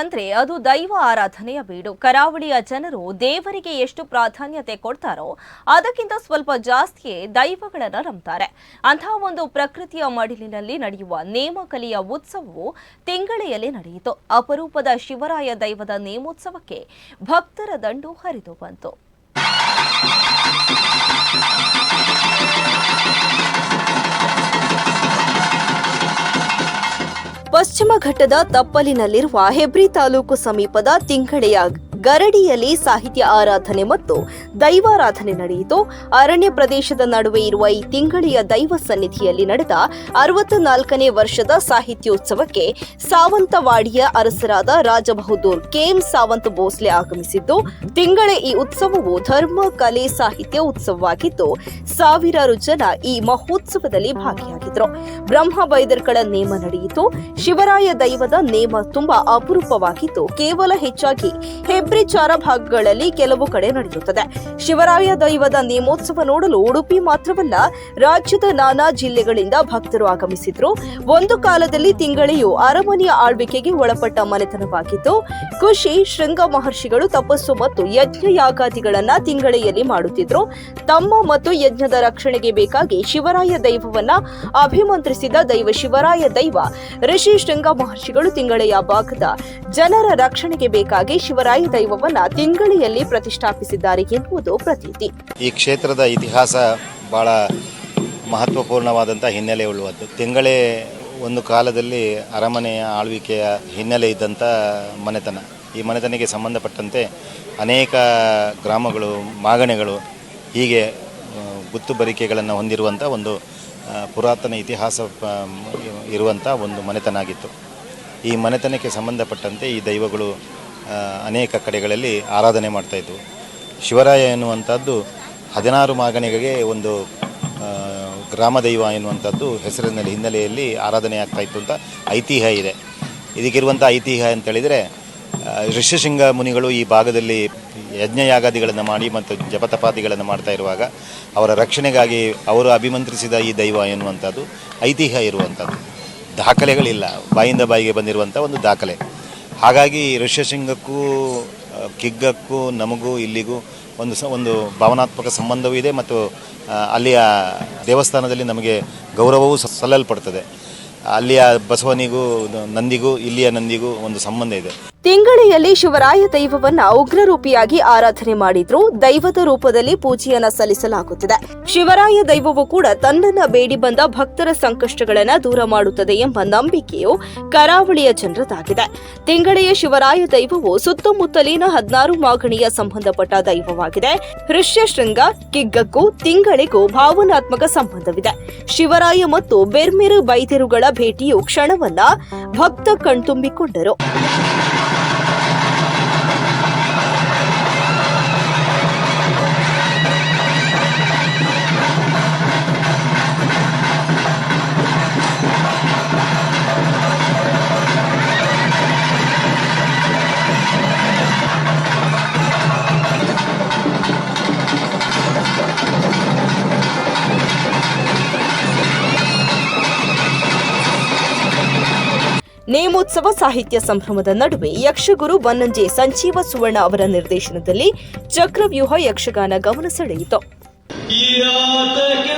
ಅಂದ್ರೆ ಅದು ದೈವ ಆರಾಧನೆಯ ಬೀಡು. ಕರಾವಳಿಯ ಜನರು ದೇವರಿಗೆ ಎಷ್ಟು ಪ್ರಾಧಾನ್ಯತೆ ಕೊಡ್ತಾರೋ ಅದಕ್ಕಿಂತ ಸ್ವಲ್ಪ ಜಾಸ್ತಿಯೇ ದೈವಗಳನ್ನ ನಂಬ್ತಾರೆ. ಅಂತಹ ಒಂದು ಪ್ರಕೃತಿಯ ಮಡಿಲಿನಲ್ಲಿ ನಡೆಯುವ ನೇಮಕಲಿಯ ಉತ್ಸವವು ತಿಂಗಳೆಯಲ್ಲಿ ನಡೆಯಿತು. ಅಪರೂಪದ ಶಿವರಾಯ ದೈವದ ನೇಮೋತ್ಸವಕ್ಕೆ ಭಕ್ತರ ದಂಡು ಹರಿದು ಬಂತು. ಪಶ್ಚಿಮ ಘಟ್ಟದ ತಪ್ಪಲಿನಲ್ಲಿರುವ ಹೆಬ್ರಿ ತಾಲೂಕು ಸಮೀಪದ ತಿಂಗಳೆಯ ಗರಡಿಯಲ್ಲಿ ಸಾಹಿತ್ಯ ಆರಾಧನೆ ಮತ್ತು ದೈವಾರಾಧನೆ ನಡೆಯಿತು. ಅರಣ್ಯ ಪ್ರದೇಶದ ನಡುವೆ ಇರುವ ಈ ತಿಂಗಳಿಯ ದೈವ ಸನ್ನಿಧಿಯಲ್ಲಿ ನಡೆದ ಅರವತ್ತ ನಾಲ್ಕನೇ ವರ್ಷದ ಸಾಹಿತ್ಯೋತ್ಸವಕ್ಕೆ ಸಾವಂತವಾಡಿಯ ಅರಸರಾದ ರಾಜಬಹದ್ದೂರ್ ಕೆಎಂ ಸಾವಂತ್ ಭೋಸ್ಲೆ ಆಗಮಿಸಿದ್ದು, ತಿಂಗಳ ಈ ಉತ್ಸವವು ಧರ್ಮ, ಕಲೆ, ಸಾಹಿತ್ಯ ಉತ್ಸವವಾಗಿದ್ದು, ಸಾವಿರಾರು ಜನ ಈ ಮಹೋತ್ಸವದಲ್ಲಿ ಭಾಗಿಯಾಗಿದ್ರು. ಬ್ರಹ್ಮ ಬೈದರ್ಗಳ ನೇಮ ನಡೆಯಿತು. ಶಿವರಾಯ ದೈವದ ನೇಮ ತುಂಬಾ ಅಪರೂಪವಾಗಿದ್ದು, ಕೇವಲ ಹೆಚ್ಚಾಗಿ ಹೆಬ್ರಿ ಚಾರ ಭಾಗಗಳಲ್ಲಿ ಕೆಲವು ಕಡೆ ನಡೆಯುತ್ತದೆ. ಶಿವರಾಯ ದೈವದ ನೇಮೋತ್ಸವ ನೋಡಲು ಉಡುಪಿ ಮಾತ್ರವಲ್ಲ, ರಾಜ್ಯದ ನಾನಾ ಜಿಲ್ಲೆಗಳಿಂದ ಭಕ್ತರು ಆಗಮಿಸಿದ್ರು. ಒಂದು ಕಾಲದಲ್ಲಿ ತಿಂಗಳೆಯು ಅರಮನೆಯ ಆಳ್ವಿಕೆಗೆ ಒಳಪಟ್ಟ ಮನೆತನವಾಗಿದ್ದು ಖುಷಿ ಶೃಂಗ ಮಹರ್ಷಿಗಳು ತಪಸ್ಸು ಮತ್ತು ಯಜ್ಞ ಯಾಗಾದಿಗಳನ್ನ ತಿಂಗಳೆಯಲ್ಲಿ ಮಾಡುತ್ತಿದ್ರು. ತಮ್ಮ ಮತ್ತು ಯಜ್ಞದ ರಕ್ಷಣೆಗೆ ಬೇಕಾಗಿ ಶಿವರಾಯ ದೈವವನ್ನ ಅಭಿಮಂತ್ರಿಸಿದ ದೈವ ಶಿವರಾಯ ದೈವ, ಋಷಿ ಶೃಂಗ ಮಹರ್ಷಿಗಳು ತಿಂಗಳೆಯ ಭಾಗದ ಜನರ ರಕ್ಷಣೆಗೆ ಬೇಕಾಗಿ ಶಿವರಾಯ ದೈವವನ್ನ ತಿಂಗಳಿಯಲ್ಲಿ ಪ್ರತಿಷ್ಠಾಪಿಸಿದ್ದಾರೆ ಎನ್ನುವುದು ಪ್ರತೀತಿ. ಈ ಕ್ಷೇತ್ರದ ಇತಿಹಾಸ ಬಹಳ ಮಹತ್ವಪೂರ್ಣವಾದಂಥ ಹಿನ್ನೆಲೆ ಉಳ್ಳುವುದು ತಿಂಗಳೇ ಒಂದು ಕಾಲದಲ್ಲಿ ಅರಮನೆಯ ಆಳ್ವಿಕೆಯ ಹಿನ್ನೆಲೆ ಇದ್ದಂಥ ಮನೆತನ. ಈ ಮನೆತನಿಗೆ ಸಂಬಂಧಪಟ್ಟಂತೆ ಅನೇಕ ಗ್ರಾಮಗಳು, ಮಾಗಣೆಗಳು ಹೀಗೆ ಗುತ್ತು ಬರಿಕೆಗಳನ್ನು ಹೊಂದಿರುವಂಥ ಒಂದು ಪುರಾತನ ಇತಿಹಾಸ ಇರುವಂಥ ಒಂದು ಮನೆತನ ಆಗಿತ್ತು. ಈ ಮನೆತನಕ್ಕೆ ಸಂಬಂಧಪಟ್ಟಂತೆ ಈ ದೈವಗಳು ಅನೇಕ ಕಡೆಗಳಲ್ಲಿ ಆರಾಧನೆ ಮಾಡ್ತಾಯಿದ್ವು ಶಿವರಾಯ ಎನ್ನುವಂಥದ್ದು ಹದಿನಾರು ಮಾಗಣಿಗೆಗೆ ಒಂದು ಗ್ರಾಮ ದೈವ ಎನ್ನುವಂಥದ್ದು ಹೆಸರಿನಲ್ಲಿ ಹಿನ್ನೆಲೆಯಲ್ಲಿ ಆರಾಧನೆ ಆಗ್ತಾ ಇತ್ತು ಅಂತ ಐತಿಹ್ಯ ಇದೆ. ಇದಕ್ಕಿರುವಂಥ ಐತಿಹ್ಯ ಅಂತೇಳಿದರೆ ಋಷ್ಯಶೃಂಗ ಮುನಿಗಳು ಈ ಭಾಗದಲ್ಲಿ ಯಜ್ಞಯಾಗಾದಿಗಳನ್ನು ಮಾಡಿ ಮತ್ತು ಜಪತಪಾದಿಗಳನ್ನು ಮಾಡ್ತಾ ಇರುವಾಗ ಅವರ ರಕ್ಷಣೆಗಾಗಿ ಅವರು ಅಭಿಮಂತ್ರಿಸಿದ ಈ ದೈವ ಎನ್ನುವಂಥದ್ದು ಐತಿಹ್ಯ ಇರುವಂಥದ್ದು. ದಾಖಲೆಗಳಿಲ್ಲ. ಬಾಯಿಂದ ಬಾಯಿಗೆ ಬಂದಿರುವಂಥ ಒಂದು ದಾಖಲೆ. ಹಾಗಾಗಿ ಋಷ್ಯಶೃಂಗಕ್ಕೂ ಕಿಗ್ಗಕ್ಕೂ ನಮಗೂ, ಇಲ್ಲಿಗೂ ಒಂದು ಸ, ಒಂದು ಭಾವನಾತ್ಮಕ ಸಂಬಂಧವೂ ಇದೆ ಮತ್ತು ಅಲ್ಲಿಯ ದೇವಸ್ಥಾನದಲ್ಲಿ ನಮಗೆ ಗೌರವವೂ ಸಲ್ಲಲ್ಪಡ್ತದೆ. ಅಲ್ಲಿಯ ಬಸವನಿಗೂ ನಂದಿಗೂ, ಇಲ್ಲಿಯ ನಂದಿಗೂ ಒಂದು ಸಂಬಂಧ ಇದೆ. ತಿಂಗಳಿಯಲ್ಲಿ ಶಿವರಾಯ ದೈವವನ್ನ ಉಗ್ರರೂಪಿಯಾಗಿ ಆರಾಧನೆ ಮಾಡಿದ್ರು. ದೈವದ ರೂಪದಲ್ಲಿ ಪೂಜೆಯನ್ನ ಸಲ್ಲಿಸಲಾಗುತ್ತದೆ. ಶಿವರಾಯ ದೈವವು ಕೂಡ ತನ್ನನ್ನ ಬೇಡಿ ಬಂದ ಭಕ್ತರ ಸಂಕಷ್ಟಗಳನ್ನ ದೂರ ಮಾಡುತ್ತದೆ ಎಂಬ ನಂಬಿಕೆಯು ಕರಾವಳಿಯ ಜನರದಾಗಿದೆ. ತಿಂಗಳಿಯ ಶಿವರಾಯ ದೈವವು ಸುತ್ತಮುತ್ತಲಿನ ಹದಿನಾರು ಮಾಗಣಿಯ ಸಂಬಂಧಪಟ್ಟ ದೈವವಾಗಿದೆ. ಋಷ್ಯಶೃಂಗ ಕಿಗ್ಗಕ್ಕೂ ತಿಂಗಳಿಗೂ ಭಾವನಾತ್ಮಕ ಸಂಬಂಧವಿದೆ. ಶಿವರಾಯ ಮತ್ತು ಬೆರ್ಮಿರು ಬೈದಿರುಗಳ ಭೇಟಿಯು ಕ್ಷಣವನ್ನ ಭಕ್ತ ಕಣ್ತುಂಬಿಕೊಂಡರು. Thank you. ನೇಮೋತ್ಸವ ಸಾಹಿತ್ಯ ಸಂಭ್ರಮದ ನಡುವೆ ಯಕ್ಷಗುರು ಬನ್ನಂಜೆ ಸಂಜೀವ ಸುವರ್ಣ ಅವರ ನಿರ್ದೇಶನದಲ್ಲಿ ಚಕ್ರವ್ಯೂಹ ಯಕ್ಷಗಾನ ಗಮನ ಸೆಳೆಯಿತು. ಯಾತಕ್ಕೆಂತೋ